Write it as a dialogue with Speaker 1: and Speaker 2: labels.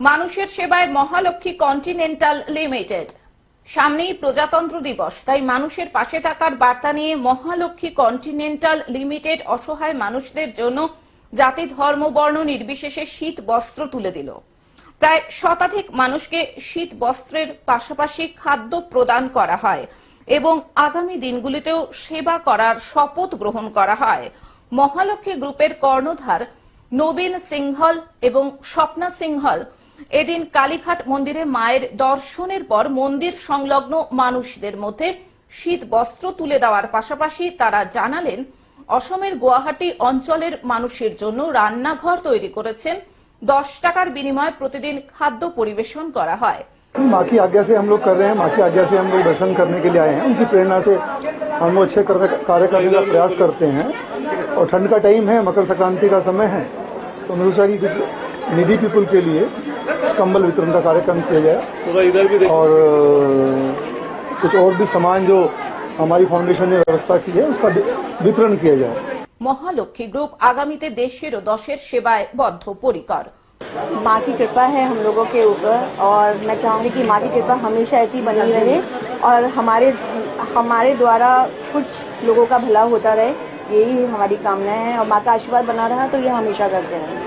Speaker 1: মানুষের সেবায় Mahalakshmi continental limited. সামনেই প্রজাতন্ত্র দিবস, তাই মানুষের পাশে থাকার বার্তা নিয়ে মহালক্ষ্মী কন্টিনেন্টাল লিমিটেড অসহায় মানুষদের জন্য জাতি ধর্ম বর্ণ নির্বিশেষে শীত বস্ত্র তুলে দিল। প্রায় শতাধিক মানুষকে শীত বস্ত্রের পাশাপাশি খাদ্য প্রদান করা হয় এবং আগামী দিনগুলিতেও সেবা করার শপথ গ্রহণ করা হয়। মহালক্ষ্মী গ্রুপের কর্ণধার নবীন সিংহল এবং স্বপ্না সিংহল এদিন কালীঘাট মন্দিরে মায়ের দর্শনের পর মন্দির সংলগ্ন মানুষদের মধ্যে শীত বস্ত্র তুলে দেওয়ার পাশাপাশি তারা জানালেন অসমের গুয়াহাটি অঞ্চলের মানুষের জন্য রান্নাঘর তৈরি করেছেন দশ টাকার বিনিময়ে প্রতিদিন খাদ্য পরিবেশন করা হয়
Speaker 2: माँ की आज्ञा से हम लोग कर रहे हैं माँ की आज्ञा से हम लोग दर्शन करने के लिए आए हैं उनकी प्रेरणा से हम लोग अच्छे कर- कार्य करने का प्रयास करते हैं और ठंड का टाइम है मकर संक्रांति का समय है तो हमने सोचा कि कुछ निधि पीपुल के लिए कंबल वितरण का कार्यक्रम किया जाए
Speaker 3: थोड़ा इधर भी देखो
Speaker 2: और अ, कुछ और भी सामान जो हमारी फाउंडेशन ने व्यवस्था की है उसका वि- वितरण किया जाए
Speaker 1: মহালক্ষ্মী গ্রুপ আগামীতে দেশের ও দশের সেবায় বদ্ধপরিকর
Speaker 4: माँ की कृपा है हम लोगों के ऊपर और मैं चाहूँगी कि माँ की कृपा हमेशा ऐसी बनी रहे और हमारे हमारे द्वारा कुछ लोगों का भला होता रहे यही हमारी कामना है और माँ का आशीर्वाद बना रहा तो ये हमेशा करते रहेंगे